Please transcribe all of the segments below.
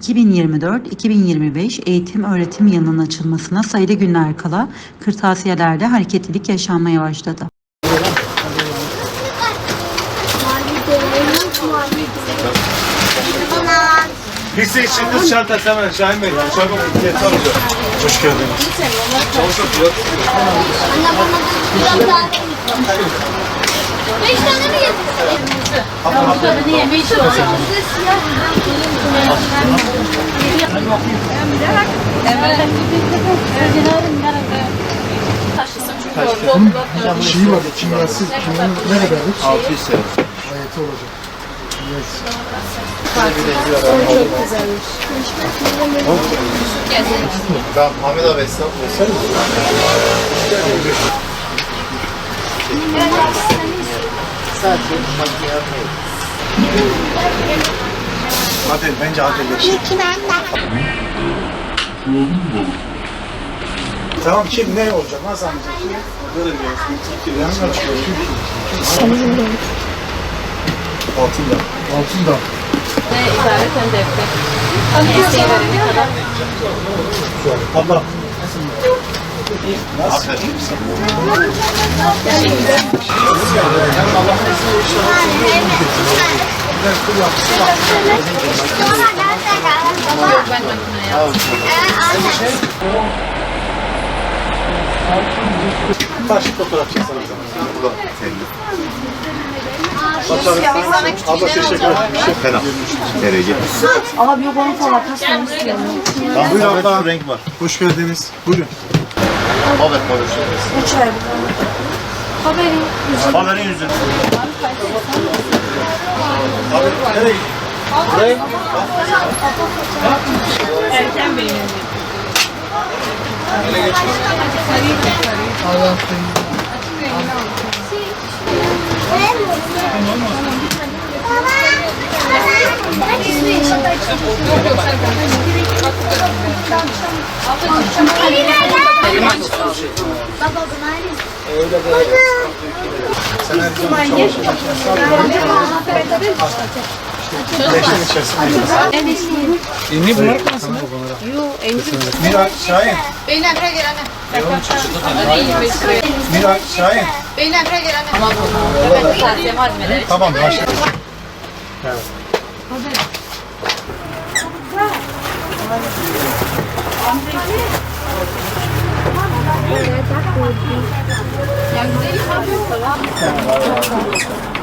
2024-2025 eğitim öğretim yılının açılmasına sayılı günler kala kırtasiyelerde hareketlilik yaşanmaya başladı. Lise için kız çantası hemen Şahin Bey. Çabuk yeter alacağım. Hoş geldiniz. Beş tane mi yedin? Şeyi var, kimyası, kimyanın ne kadarlık? 600 lira. Ayeti olacak. Yes. Ben Ahmet abi hesap versene. Hadi bence adil Tamam kim ne olacak? Nasıl anlayacak? Yanına çıkıyor. Altında. Altında. Abla. Taş fotoğraf çeksene bize. Burada. Abla teşekkür ederim. Fena. Nereye gidiyorsun? Abi yok onu falan buyur abla. Renk var. Hoş geldiniz. Buyurun. Evet, konuşuyoruz. Üç ay. Haberi. Haberin yüzü. Abi nereye gidiyorsun? Buraya. Beşten içerisinde. Mira Şahin. Beyler buraya gel anne. Mira Şahin. Beyler buraya gel anne. Tamam başla.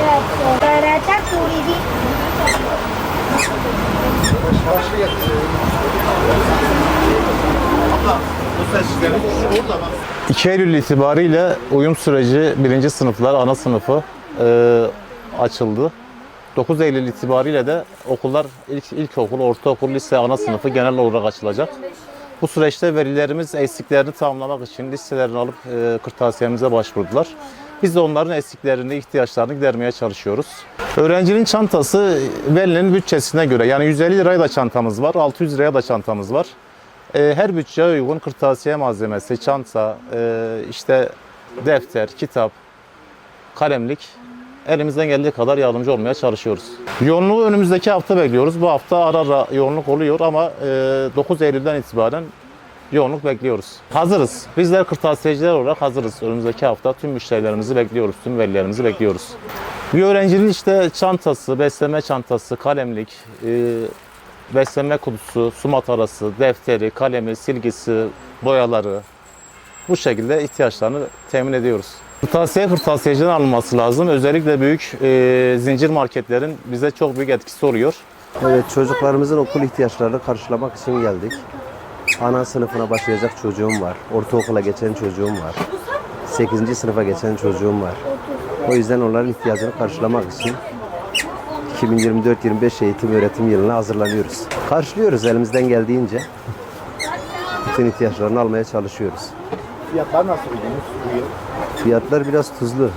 Evet. Öğretmen Suriye. Bu sesleri orada bak. 2 Eylül itibariyle uyum süreci birinci sınıflar ana sınıfı e, açıldı. 9 Eylül itibariyle de okullar ilk ilkokul, ortaokul, lise ana sınıfı genel olarak açılacak. Bu süreçte velilerimiz eksiklerini tamamlamak için listelerini alıp e, kırtasiyemize başvurdular. Biz de onların eksiklerini, ihtiyaçlarını gidermeye çalışıyoruz. Öğrencinin çantası velinin bütçesine göre yani 150 liraya da çantamız var, 600 liraya da çantamız var. E, Her bütçeye uygun kırtasiye malzemesi, çanta, e, işte defter, kitap, kalemlik elimizden geldiği kadar yardımcı olmaya çalışıyoruz. Yoğunluğu önümüzdeki hafta bekliyoruz. Bu hafta ara ara yoğunluk oluyor ama e, 9 Eylül'den itibaren yoğunluk bekliyoruz. Hazırız. Bizler kırtasiyeciler olarak hazırız. Önümüzdeki hafta tüm müşterilerimizi bekliyoruz, tüm velilerimizi bekliyoruz. Bir öğrencinin işte çantası, besleme çantası, kalemlik, e, beslenme kutusu, su matarası, defteri, kalemi, silgisi, boyaları bu şekilde ihtiyaçlarını temin ediyoruz. Kırtasiye kırtasiyeciden alınması lazım. Özellikle büyük e, zincir marketlerin bize çok büyük etkisi oluyor. Evet çocuklarımızın okul ihtiyaçlarını karşılamak için geldik. Ana sınıfına başlayacak çocuğum var. Ortaokula geçen çocuğum var. 8. sınıfa geçen çocuğum var. O yüzden onların ihtiyacını karşılamak için 2024-25 eğitim öğretim yılına hazırlanıyoruz. Karşılıyoruz elimizden geldiğince. Bütün ihtiyaçlarını almaya çalışıyoruz. Fiyatlar nasıl ödüyorsunuz bu yıl? Fiyatlar biraz tuzlu.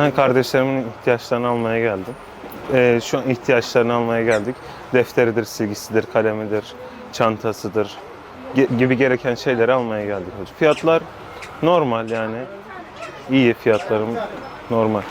Ben kardeşlerimin ihtiyaçlarını almaya geldim. Ee, şu an ihtiyaçlarını almaya geldik. Defteridir, silgisidir, kalemidir, çantasıdır ge- gibi gereken şeyleri almaya geldik hocam. Fiyatlar normal yani. İyi fiyatlarım normal.